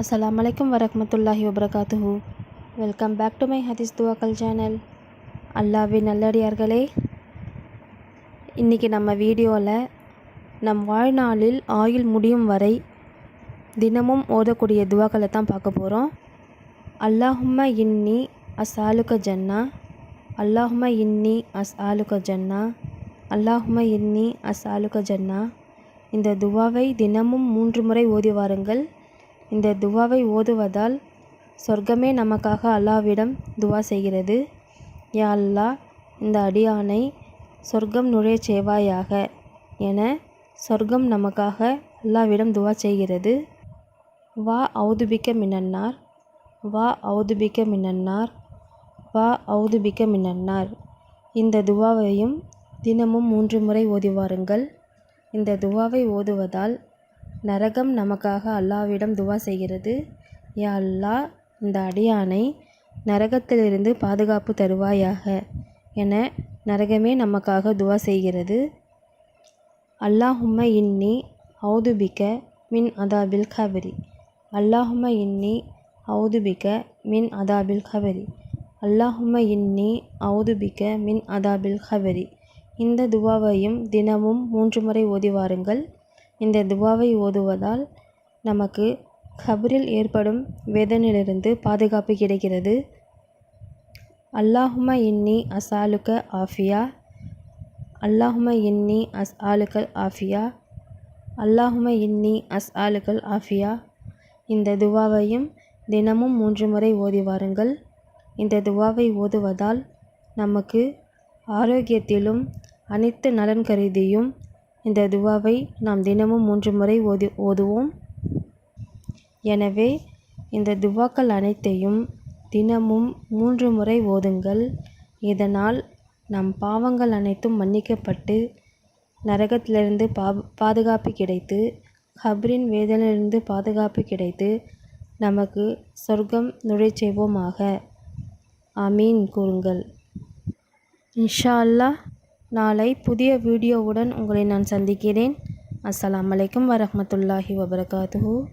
அஸ்லாம் வலைக்கம் வரமத்துல்லாஹி வபரகாத்துஹு வெல்கம் பேக் டு மை ஹதீஸ் துவாக்கல் சேனல் அல்லாவின் நல்லடியார்களே இன்றைக்கி நம்ம வீடியோவில் நம் வாழ்நாளில் ஆயுள் முடியும் வரை தினமும் ஓதக்கூடிய துவாக்களை தான் பார்க்க போகிறோம் அல்லாஹும்ம இன்னி அஸ் ஆலுக்க ஜன்னா அல்லாஹும இன்னி அஸ் ஆலுக ஜன்னா அல்லாஹும இன்னி அஸ் ஆலுக ஜன்னா. இந்த துவாவை தினமும் மூன்று முறை ஓதி வாருங்கள். இந்த துவாவை ஓதுவதால் சொர்க்கமே நமக்காக அல்லாவிடம் துவா செய்கிறது. யா அல்லாஹ் இந்த அடியானை சொர்க்கம் நுழைய செய்வாயாக என சொர்க்கம் நமக்காக அல்லாவிடம் துவா செய்கிறது. வா ஔதுபிக்க மினன்னார் வா ஔதுபிக்க மினன்னார் வா ஔதுபிக்க மினன்னார் இந்த துவாவையும் தினமும் மூன்று முறை ஓதி வாருங்கள். இந்த துவாவை ஓதுவதால் நரகம் நமக்காக அல்லாவிடம் துவா செய்கிறது. யா அல்லாஹ் இந்த அடியானை நரகத்திலிருந்து பாதுகாப்பு தருவாயாக என நரகமே நமக்காக துவா செய்கிறது. அல்லாஹும்ம இன்னி ஔதுபிக்க மின் அதாபில் கபரி. அல்லாஹும்ம இன்னி ஔதுபிக்க மின் அதாபில் கபரி. அல்லாஹும்ம இன்னி ஔதுபிக்க மின் அதாபில் கபரி. இந்த துவாவையும் தினமும் மூன்று முறை ஓதி வாருங்கள். இந்த துவாவை ஓதுவதால் நமக்கு கபரில் ஏற்படும் வேதனையிலிருந்து பாதுகாப்பு கிடைக்கிறது. அல்லாஹும இன்னி அசாலுக்க ஆஃபியா. அல்லாஹும இன்னி அஸ் ஆலுக்கல் ஆஃபியா. அல்லாஹும இன்னி அஸ் ஆலுக்கல் ஆஃபியா. இந்த துவாவையும் தினமும் மூன்று முறை ஓதி வாருங்கள். இந்த துவாவை ஓதுவதால் நமக்கு ஆரோக்கியத்திலும் அனைத்து நலன் கருதியும் இந்த துவாவை நாம் தினமும் மூன்று முறை ஓதி ஓதுவோம். எனவே இந்த துவாக்கள் அனைத்தையும் தினமும் மூன்று முறை ஓதுங்கள். இதனால் நம் பாவங்கள் அனைத்தும் மன்னிக்கப்பட்டு நரகத்திலிருந்து பா பாதுகாப்பு கிடைத்து ஹப்ரின் வேதனையிலிருந்து பாதுகாப்பு கிடைத்து நமக்கு சொர்க்கம் நுழைச் செய்வோமாக. அமீன் கூறுங்கள். இன்ஷா அல்லாஹ் நாளை புதிய வீடியோவுடன் உங்களை நான் சந்திக்கிறேன். அஸ்ஸலாமு அலைக்கும் வரமத்துல்லாஹி வபரகாத்துஹு.